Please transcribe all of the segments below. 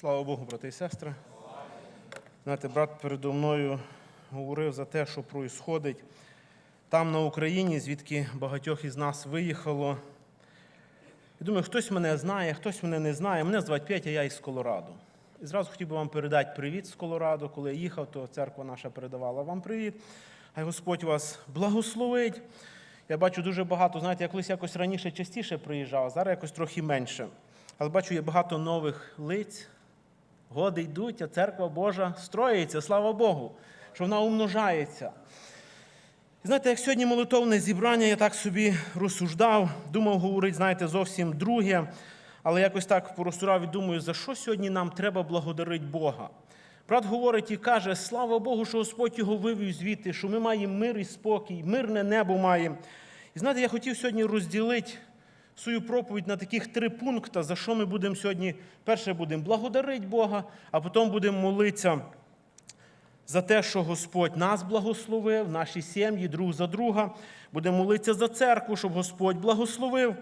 Слава Богу, брати і сестри. Знаєте, брат передо мною говорив за те, що проїсходить там на Україні, звідки багатьох із нас виїхало. І думаю, хтось мене знає, хтось мене не знає. Мене звати Петя, я із Колорадо. І зразу хотів би вам передати привіт з Колорадо. Коли я їхав, то церква наша передавала вам привіт. Хай Господь вас благословить. Я бачу дуже багато, знаєте, я колись якось раніше частіше приїжджав, а зараз якось трохи менше. Але бачу, є багато нових лиць. Годи йдуть, а церква Божа строїться, слава Богу, що вона умножається. Знаєте, як сьогодні молитовне зібрання, я так собі розсуждав, думав говорити, знаєте, зовсім друге, але якось так порозсурав і думаю, за що сьогодні нам треба благодарити Бога. Брат говорить і каже, слава Богу, що Господь його вивів звідти, що ми маємо мир і спокій, мирне небо маємо. І знаєте, я хотів сьогодні розділити свою проповідь на таких три пункти, за що ми будемо сьогодні. Перше будемо благодарити Бога, а потім будемо молитися за те, що Господь нас благословив, наші сім'ї, друг за друга. Будемо молитися за церкву, щоб Господь благословив.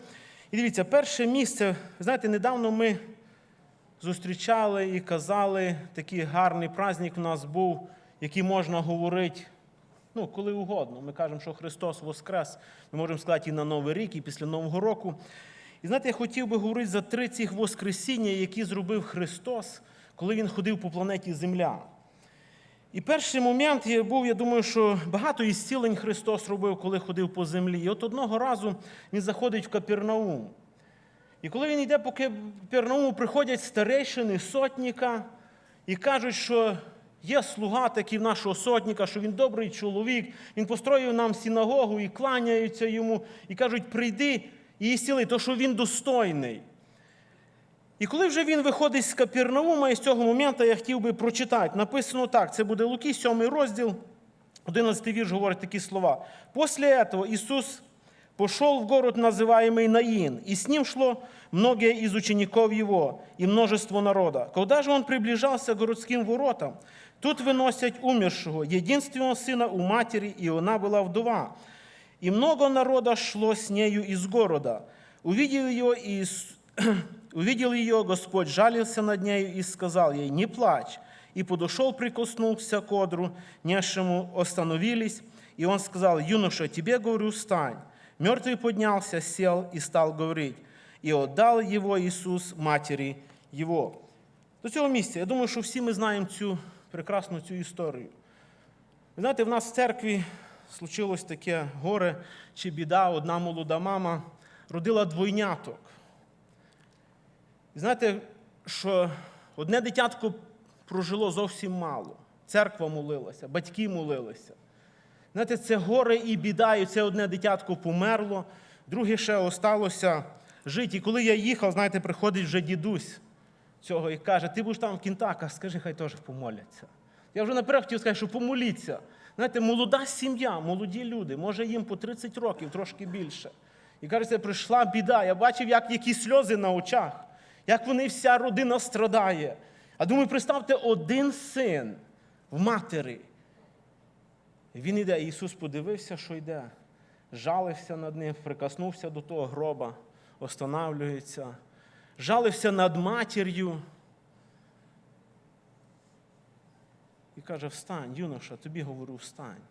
І дивіться, перше місце, знаєте, недавно ми зустрічали і казали, такий гарний праздник у нас був, який можна говорити ну, коли угодно. Ми кажемо, що Христос Воскрес. Ми можемо сказати і на Новий рік, і після Нового року. І знаєте, я хотів би говорити за три цих Воскресіння, які зробив Христос, коли Він ходив по планеті Земля. І перший момент я був, я думаю, що багато ісцілень Христос робив, коли ходив по землі. І от одного разу він заходить в Капернаум. І коли він йде по Капернауму, приходять старейшини, сотніка і кажуть, що є слуга такий в нашого сотніка, що він добрий чоловік, він построїв нам синагогу і кланяються йому, і кажуть, прийди і ісціли, то що він достойний. І коли вже він виходить з Капернаума, і з цього моменту я хотів би прочитати. Написано так: це буде Луки, 7 розділ, 11 вірш говорить такі слова. После этого Иисус пошел в город, называемый Наин, и с ним шло многие из учеников его и множество народа. Когда же он приближался к городским воротам, тут выносят умершего, единственного сына у матери, и она была вдова. И много народа шло с нею из города. Увидел ее, Иис... Увидел ее Господь, жалился над нею и сказал ей, не плачь. И подошел, прикоснулся к одру, несшему остановились. И он сказал, юноша, тебе говорю, встань. Мертвый поднялся, сел и стал говорить. И отдал его Иисус матери его. До цього місця, я думаю, що всі ми знаємо цю прекрасну цю історію. Знаєте, в нас в церкві случилось таке горе чи біда, одна молода мама родила двойняток. Знаєте, що одне дитятко прожило зовсім мало. Церква молилася, батьки молилися. Знаєте, це горе і біда, і це одне дитятко померло, друге ще осталося жити. І коли я їхав, знаєте, приходить вже дідусь цього і каже, ти будеш там в кінтаках, скажи, хай теж помоляться. Я вже наперед хотів сказати, що помоліться. Знаєте, молода сім'я, молоді люди, може їм по 30 років, трошки більше. І кажеться, прийшла біда. Я бачив, як які сльози на очах, як вони вся родина страдає. А думаю, представте, один син в матері. Він іде, Ісус подивився, що йде, жалився над ним, прикоснувся до того гроба, останавлюється, жалився над матір'ю. І каже: Встань, юноша, тобі говорю, встань.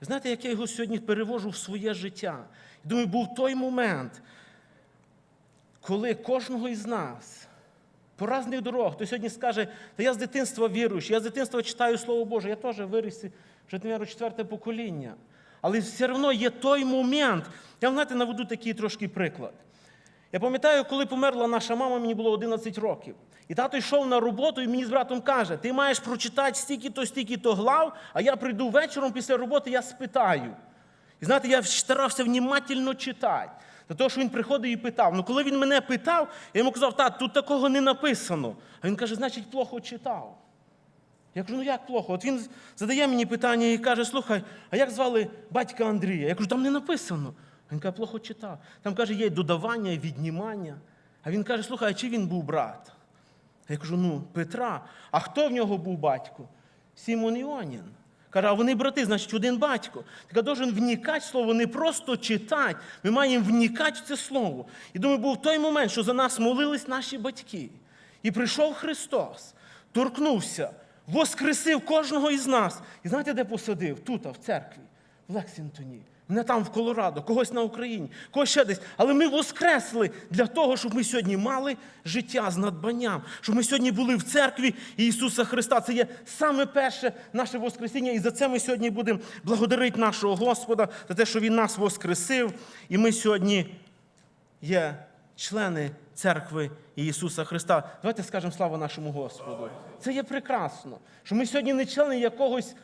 Знаєте, як я його сьогодні перевожу в своє життя? Думаю, був той момент, коли кожного із нас по різних дорогах, хто сьогодні скаже, та я з дитинства віруючий, я з дитинства читаю Слово Боже, я теж виріс, вже, мабуть, четверте покоління. Але все одно є той момент. Я знаєте, наведу такий трошки приклад. Я пам'ятаю, коли померла наша мама, мені було 11 років. І тато йшов на роботу і мені з братом каже: ти маєш прочитати стільки-то, стільки-то глав, а я прийду вечором після роботи, я спитаю. І знаєте, я старався внімательно читати. До того, що він приходив і питав. Ну, коли він мене питав, я йому казав, тат, тут такого не написано. А він каже, значить, плохо читав. Я кажу, ну як плохо? От він задає мені питання і каже, слухай, а як звали батька Андрія? Я кажу, там не написано. Він каже, плохо читав. Там каже, є додавання віднімання. А він каже, слухай, а чи він був брат? Я кажу, ну, Петра. А хто в нього був батько? Сімон Іонін. Каже, а вони брати, значить, один батько. Так должен вникати в слово, не просто читати. Ми маємо вникати в це слово. І думаю, був той момент, що за нас молились наші батьки. І прийшов Христос, торкнувся, воскресив кожного із нас. І знаєте, де посадив? Тут, в церкві, в Лексінгтоні. Не там в Колорадо, когось на Україні, когось ще десь. Але ми воскресли для того, щоб ми сьогодні мали життя з надбанням, щоб ми сьогодні були в церкві Ісуса Христа. Це є саме перше наше Воскресіння. І за це ми сьогодні будемо благодарити нашого Господа за те, що Він нас воскресив. І ми сьогодні є члени церкви Ісуса Христа. Давайте скажемо слава нашому Господу. Це є прекрасно, що ми сьогодні не члени якогось,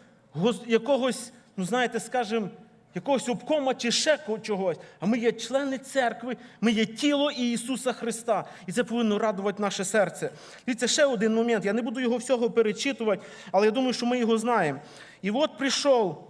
якогось ну знаєте, скажімо, якогось обкома чи ще ко- чогось, а ми є члени церкви, ми є тіло Ісуса Христа. І це повинно радувати наше серце. Дивіться, ще один момент. Я не буду його всього перечитувати, але я думаю, що ми його знаємо. І от прийшов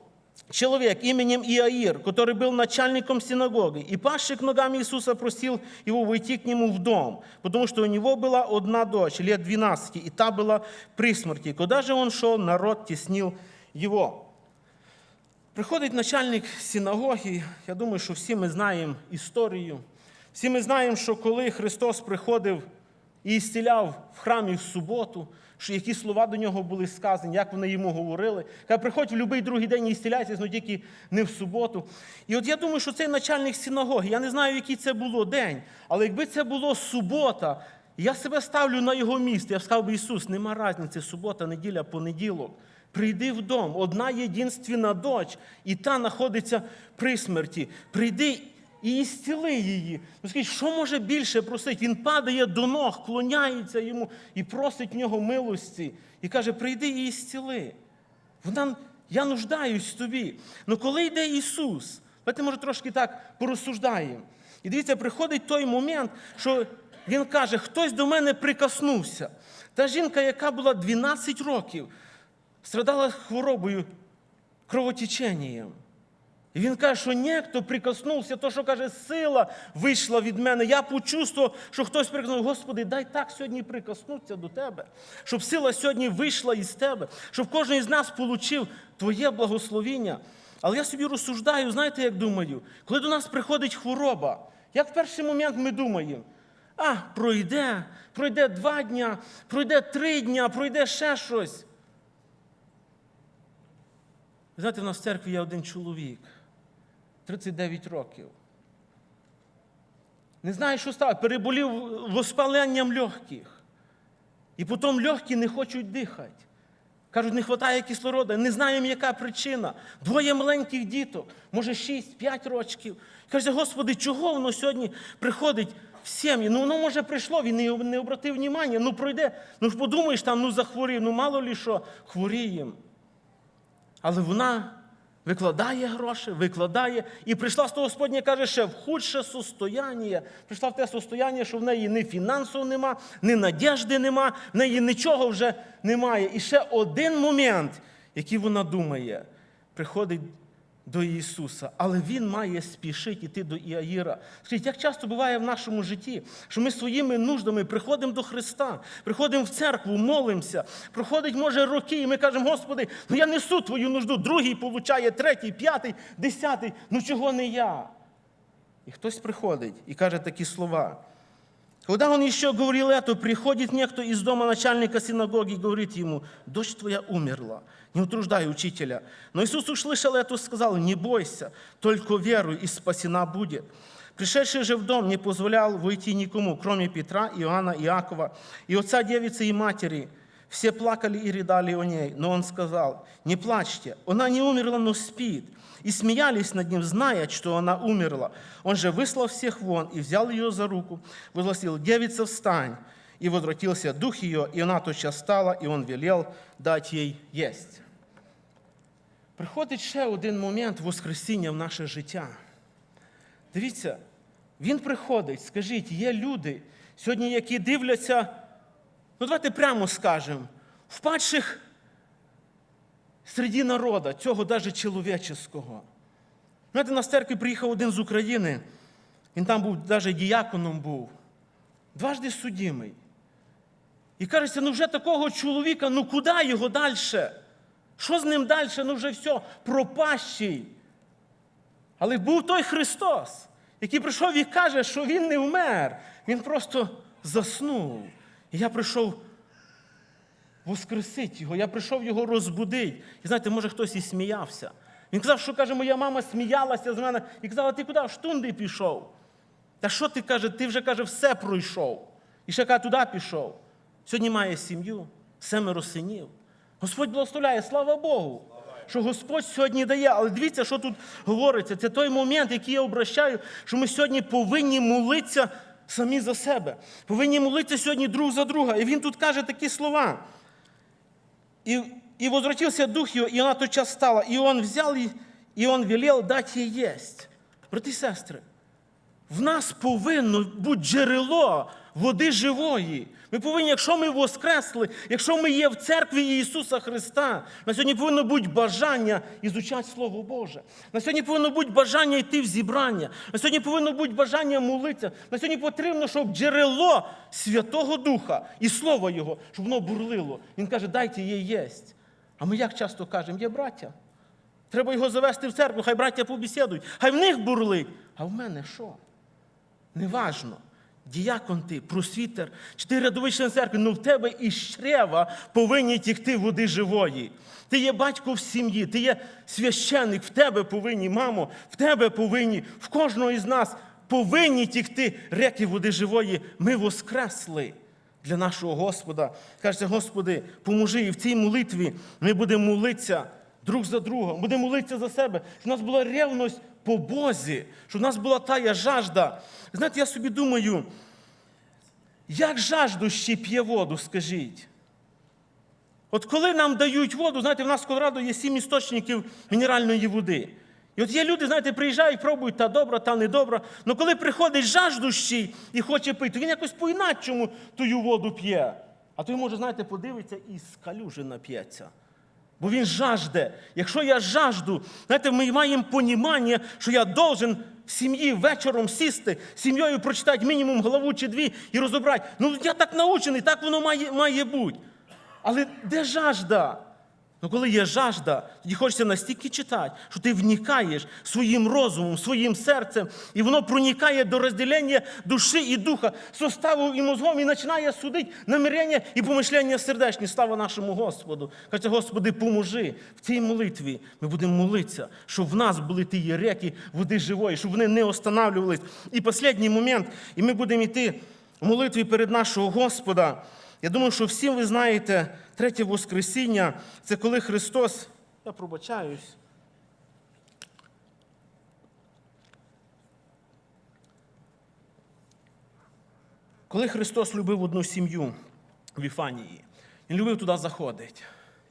человек именем Иаир, который был начальником синагоги, и пасший к ногам Иисуса просил его войти к нему в дом, потому что у него была одна дочь, лет 12, и та была при смерти. Куда же он шел, народ теснил его. Приходить начальник синагоги, я думаю, що всі ми знаємо історію. Всі ми знаємо, що коли Христос приходив і ісціляв в храмі в суботу, що які слова до нього були сказані, як вони йому говорили. Каже, приходь в будь-який другий день і ісціляйся, але тільки не в суботу. І от я думаю, що цей начальник синагоги, я не знаю, який це було день, але якби це було субота, я себе ставлю на його місце. Я б сказав би, Ісус, нема різниці, субота, неділя, понеділок. Прийди в дом, одна єдинственна дочь, і та знаходиться при смерті. Прийди і ісціли її. Ну скажіть, що може більше просити? Він падає до ног, клоняється йому і просить в нього милості. І каже: прийди і ісціли. Вона, я нуждаюсь в тобі. Ну коли йде Ісус, давайте, може, трошки так порозсуждаємо. І дивіться, приходить той момент, що Він каже, хтось до мене прикоснувся. Та жінка, яка була 12 років, страдала хворобою, кровотеченням. І він каже, що ніхто прикоснувся, то, що каже, сила вийшла від мене. Я почувствував, що хтось прикоснув. Господи, дай так сьогодні прикоснутися до тебе, щоб сила сьогодні вийшла із тебе, щоб кожен із нас отримав Твоє благословіння. Але я собі розсуждаю, знаєте, як думаю, коли до нас приходить хвороба, як в перший момент ми думаємо, а, пройде, пройде два дня, пройде три дня, пройде ще щось. Ви Знаєте, в нас в церкві є один чоловік, 39 років. Не знаю, що стало, переболів воспаленням легких. І потім легкі не хочуть дихати. Кажуть, не вистачає кислорода, не знаємо, яка причина. Двоє маленьких діток, може 6-5 років. Каже, Господи, чого воно сьогодні приходить в сім'ї? Ну воно може прийшло, він не, обратив внимання, ну пройде. Ну ж подумаєш, там ну захворів, ну мало лі що, хворієм. Але вона викладає гроші, викладає. І прийшла з того Господня, каже, ще в худше состояння. Прийшла в те состояння, що в неї ні фінансів нема, ні надіжди нема, в неї нічого вже немає. І ще один момент, який вона думає, приходить до Ісуса, але Він має спішити йти до Іаїра. Скажіть, як часто буває в нашому житті, що ми своїми нуждами приходимо до Христа, приходимо в церкву, молимося, проходить, може, роки, і ми кажемо, Господи, ну я несу твою нужду, другий получає, третій, п'ятий, десятий, ну чого не я? І хтось приходить і каже такі слова. Когда он еще говорил это, приходит некто из дома начальника синагоги и говорит ему, дочь твоя умерла, не утруждай учителя. Но Иисус услышал это и сказал, не бойся, только веруй, и спасена будет. Пришедший же в дом не позволял войти никому, кроме Петра, Иоанна, Иакова, и отца девицы и матери. Все плакали и рыдали о ней, но он сказал, не плачьте, она не умерла, но спит. И смеялись над ним, зная, что она умерла. Он же выслал всех вон и взял ее за руку, возгласил, девица, встань. И возвратился дух ее, и она тотчас стала, и он велел дать ей есть. Приходить ще один момент Воскресіння в наше життя. Дивіться, він приходить, скажіть, є люди сьогодні, які дивляться, ну давайте прямо скажемо, впадших серед народу, цього навіть чоловічого. Знаєте, на церкві приїхав один з України, він там був навіть діяконом був, дважди судимий. І кажеться, ну вже такого чоловіка, ну куди його далі? Що з ним далі? Ну вже все, пропащий. Але був той Христос, який прийшов і каже, що Він не вмер, Він просто заснув. І я прийшов воскресити його, я прийшов його розбудити. І знаєте, може хтось і сміявся. Він казав, що каже, моя мама сміялася з мене і казала, ти куди в штунди пішов? Та що ти каже, ти вже каже, все пройшов. І ще каже, туди пішов. Сьогодні має сім'ю, семеро синів. Господь благословляє, слава Богу, що Господь сьогодні дає. Але дивіться, що тут говориться. Це той момент, який я обращаю, що ми сьогодні повинні молитися самі за себе. Повинні молитися сьогодні друг за друга. І він тут каже такі слова. И, и возвратился дух ее, и она тотчас стала. И он взял, и, он велел дать ей есть. Брати и сестри, в нас повинно бути джерело води живої. Ми повинні, якщо ми воскресли, якщо ми є в церкві Ісуса Христа, на сьогодні повинно бути бажання ізучати Слово Боже. На сьогодні повинно бути бажання йти в зібрання. На сьогодні повинно бути бажання молитися. На сьогодні потрібно, щоб джерело Святого Духа і Слово Його, щоб воно бурлило. Він каже, дайте їй єсть. А ми як часто кажемо, є браття. Треба його завести в церкву, хай браття побесідують, хай в них бурлить. А в мене що? Неважно. Діякон ти, просвітер, чи ти рядовий член церкви, ну в тебе із чрева повинні тікти води живої. Ти є батько в сім'ї, ти є священник, в тебе повинні, мамо, в тебе повинні, в кожного із нас повинні тікти реки води живої. Ми воскресли для нашого Господа. Кажеться, Господи, поможи. І в цій молитві ми будемо молитися друг за другом, будемо молитися за себе, у нас була ревність по Бозі, щоб у нас була тая жажда. Знаєте, я собі думаю, як жаждущий п'є воду, скажіть. От коли нам дають воду, знаєте, в нас в Колорадо є сім істочників мінеральної води. І от є люди, знаєте, приїжджають, пробують та добра, та недобра. Але коли приходить жаждущий і хоче пити, то він якось по-іначому тую воду п'є. А той може, знаєте, подивиться і з калюжі нап'ється. Бо він жажде. Якщо я жажду, знаєте, ми маємо понімання, що я должен в сім'ї вечором сісти, сім'єю прочитати мінімум главу чи дві і розібрати. Ну, я так научений, так воно має, має бути. Але де жажда? Ну, коли є жажда, тоді хочеться настільки читати, що ти вникаєш своїм розумом, своїм серцем, і воно проникає до розділення душі і духа, составу і мозгом, і починає судити наміряння і помишляння сердечні. Слава нашому Господу. Каже, Господи, поможи в цій молитві. Ми будемо молитися, щоб в нас були ті реки води живої, щоб вони не останавливались. І останній момент, і ми будемо йти в молитві перед нашого Господа. Я думаю, що всі ви знаєте, третє Воскресіння це коли Христос, я пробачаюсь. Коли Христос любив одну сім'ю в Іфанії, Він любив туди заходити.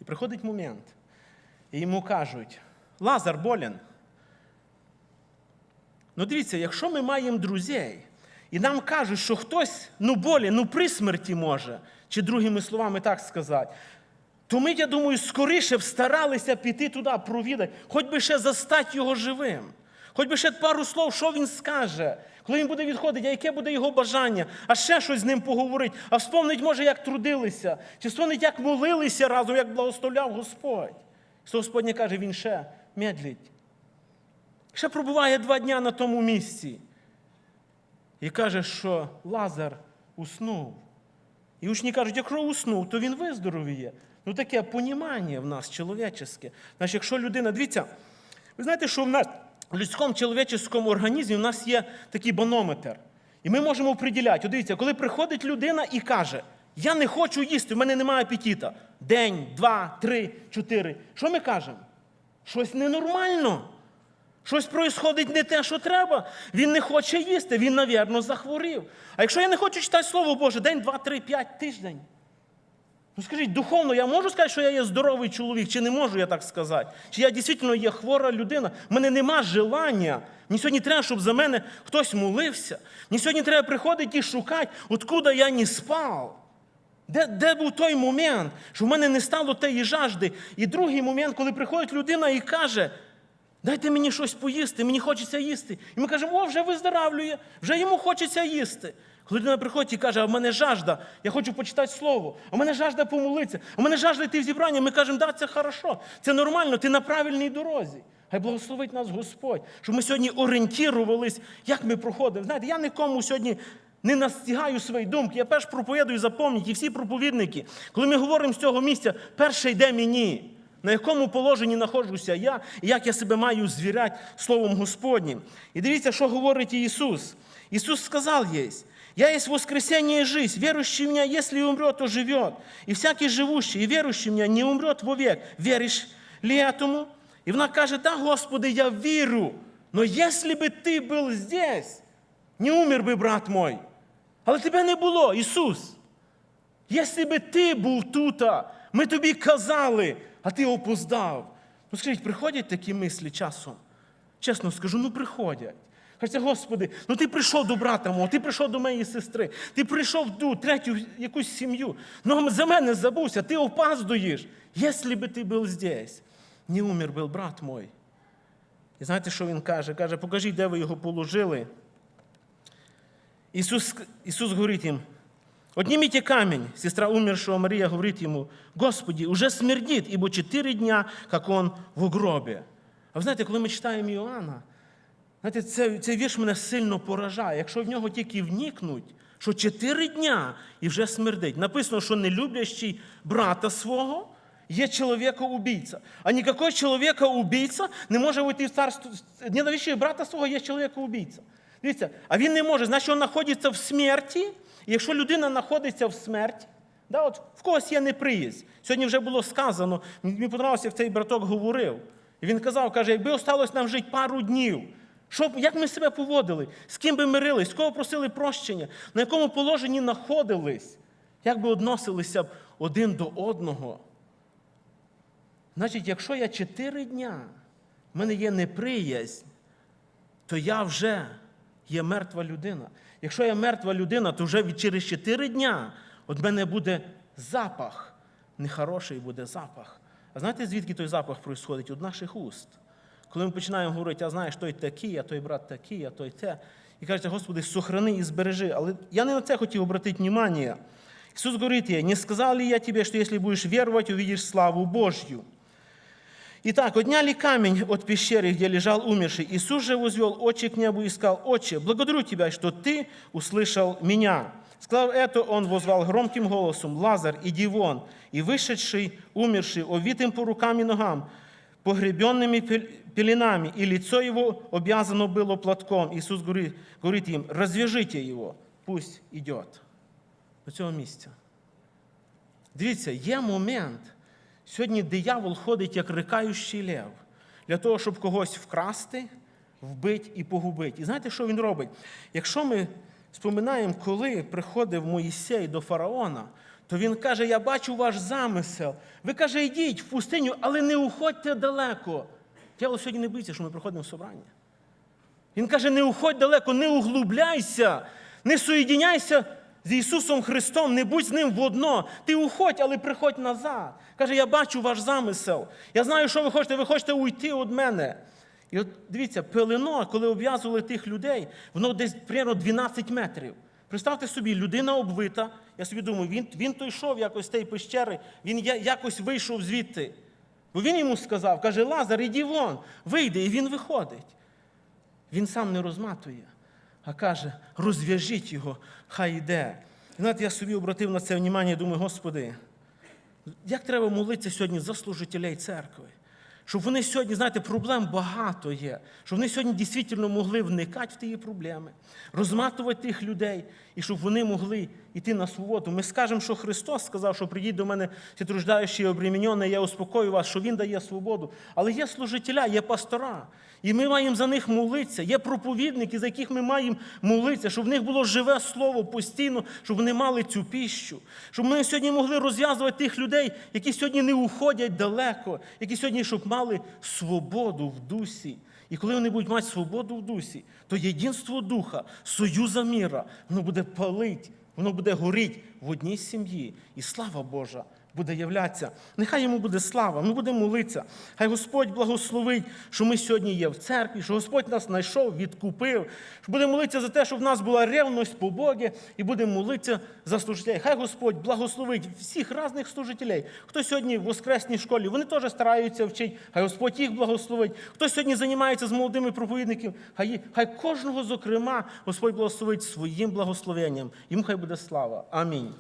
І приходить момент, і йому кажуть: Лазар болен. Ну дивіться, якщо ми маємо друзей, і нам кажуть, що хтось ну болі, ну при смерті може, чи другими словами так сказати, то ми, я думаю, скоріше б старалися піти туди, провідати, хоч би ще застати його живим. Хоч би ще пару слов, що він скаже, коли він буде відходити, а яке буде його бажання, а ще щось з ним поговорить, а вспомнить, може, як трудилися, чи вспомнить, як молилися разом, як благословляв Господь. Що Господь каже, він ще медлить. Ще пробуває два дня на тому місці. І каже, що Лазар уснув. І учні кажуть, якщо уснув, то він виздоровіє. Ну таке понімання в нас чоловічеське. Значить, якщо людина, дивіться, ви знаєте, що в нас в людському чоловіческому організмі в нас є такий банометр. І ми можемо приділяти. Дивіться, коли приходить людина і каже, я не хочу їсти, в мене немає апетита. День, два, три, чотири. Що ми кажемо? Щось ненормально. Щось происходить не те, що треба. Він не хоче їсти, він, навірно, захворів. А якщо я не хочу читати Слово Боже, день, два, три, п'ять, тиждень. Ну скажіть, духовно, я можу сказати, що я є здоровий чоловік, чи не можу я так сказати? Чи я дійсно є хвора людина? У мене нема желання. Мені сьогодні треба, щоб за мене хтось молився. Мені сьогодні треба приходити і шукати, откуда я не спав. Де, де був той момент, що в мене не стало тієї жажди? І другий момент, коли приходить людина і каже, Дайте мені щось поїсти, мені хочеться їсти. І ми кажемо, о, вже виздоравлює, вже йому хочеться їсти. Коли людина приходить і каже, а в мене жажда, я хочу почитати слово, а в мене жажда помолитися, а в мене жажда йти в зібрання, ми кажемо, да, це хорошо, це нормально, ти на правильній дорозі. Хай благословить нас Господь, щоб ми сьогодні орієнтувались, як ми проходимо. Знаєте, я нікому сьогодні не настигаю свої думки. Я перш проповідую, запомніть, і всі проповідники, коли ми говоримо з цього місця, перше йде мені. На якому положенні знаходжуся я, і як я себе маю звіряти Словом Господнім. І дивіться, що говорить Ісус. Ісус сказав єсть, «Я есть воскресение и жизнь. Верующий в Меня, если умрет, то живет. И всякий живущий и верующий в Меня не умрет вовек. Веришь ли этому?» І вона каже, да, Господи, я вірю. Но если бы ти був здесь, не умер би, брат мой. Але тебе не було, Ісус. Якщо би ти був тут, ми тобі казали, а ти опоздав. Ну скажіть, приходять такі мислі часом? Чесно скажу, ну приходять. Кажете, Господи, ну ти прийшов до брата мого, ти прийшов до моєї сестри, ти прийшов ту, третю якусь сім'ю. Ну за мене забувся, ти опаздуєш. Якщо би ти був здесь, не умер був брат мой. І знаєте, що він каже? Каже, покажіть, де ви його положили. Ісус, Ісус говорить їм, Отнимите камень. Сестра умершего Мария говорит ему, Господи, уже смердит, ибо четыре дня, как он в гробі. А ви знаєте, коли ми читаємо Іоанна, знаєте, цей, цей вірш мене сильно поражає. Якщо в нього тільки вникнуть, що чотири дня і вже смердить. Написано, що нелюблящий брата свого є чоловіка-убійця. А ніякого чоловіка-убійця не може вийти в царство. Ненавіщий брата свого є чоловіка-убійця. Дивіться, а він не може, значить, він знаходиться в смерті. Якщо людина знаходиться в смерті, да, от в когось є неприязнь. Сьогодні вже було сказано, мені подобалося, як цей браток говорив. І він казав, каже, якби осталось нам жити пару днів, що, як ми себе поводили, з ким би мирились, з кого просили прощення, на якому положенні знаходились, як би односилися б один до одного. Значить, якщо я чотири дня, в мене є неприязнь, то я вже є мертва людина. Якщо я мертва людина, то вже через 4 дня від мене буде запах. Нехороший буде запах. А знаєте, звідки той запах происходить? Від наших уст. Коли ми починаємо говорити, а знаєш, той такий, а той брат такий, а той те. І кажете, Господи, сохрани і збережи. Але я не на це хотів обратити увагу. Ісус говорить, не сказав ли я тебе, що якщо будеш вірувати, увидиш славу Божью. Итак, отняли камень от пещеры, где лежал умерший. Иисус же возвел очи к небу и сказал, «Отче, благодарю Тебя, что Ты услышал меня». Сказав это, он возвал громким голосом, «Лазар, иди вон!» И вышедший, умерший, овитым по рукам и ногам, погребенными пел- пеленами, и лицо его обвязано было платком. Иисус говорит, говорит им, «Развяжите его, пусть идет». До цього місця. Дивіться, є момент. Сьогодні диявол ходить як рикаючий лев для того, щоб когось вкрасти, вбити і погубити. І знаєте, що він робить? Якщо ми споминаємо, коли приходив Моїсей до фараона, то він каже: Я бачу ваш замисел. Ви каже, йдіть в пустиню, але не уходьте далеко. Дьявол сьогодні не боїться, що ми приходимо в собрання. Він каже: не уходь далеко, не углубляйся, не соєдиняйся з Ісусом Христом, не будь з Ним водно. Ти уходь, але приходь назад. Каже, я бачу ваш замисел. Я знаю, що ви хочете, ви хочете уйти від мене. І от дивіться, пелено, коли обв'язували тих людей, воно десь примерно 12 метрів. Представте собі, людина обвита. Я собі думаю, він, він то йшов якось з тієї пещери, він якось вийшов звідти. Бо він йому сказав, каже, Лазар, іди вон, вийди, і він виходить. Він сам не розматує, а каже, розв'яжіть його, хай йде. І знаєте, я собі обратив на це внимання і думаю, Господи, як треба молитися сьогодні за служителей церкви? Щоб вони сьогодні, знаєте, проблем багато є, щоб вони сьогодні дійсно могли вникати в ті проблеми, розматувати тих людей, і щоб вони могли йти на свободу. Ми скажемо, що Христос сказав, що прийдіть до мене всі труждаючі і обремінені, я успокою вас, що Він дає свободу. Але є служителя, є пастора, і ми маємо за них молитися. Є проповідники, за яких ми маємо молитися, щоб в них було живе слово постійно, щоб вони мали цю піщу, щоб ми сьогодні могли розв'язувати тих людей, які сьогодні не уходять далеко, які сьогодні щоб мали свободу в дусі. І коли вони будуть мати свободу в дусі, то єдинство духа, союза міра, воно буде палить, воно буде горіти в одній сім'ї. І слава Божа буде являтися. Нехай йому буде слава, ми будемо молитися. Хай Господь благословить, що ми сьогодні є в церкві, що Господь нас знайшов, відкупив. Що будемо молитися за те, щоб в нас була ревність по Богу, і будемо молитися за служителей. Хай Господь благословить всіх різних служителей. Хто сьогодні в воскресній школі, вони теж стараються вчити. Хай Господь їх благословить. Хто сьогодні займається з молодими проповідниками, хай, хай кожного, зокрема, Господь благословить своїм благословенням. Йому хай буде слава. Амінь.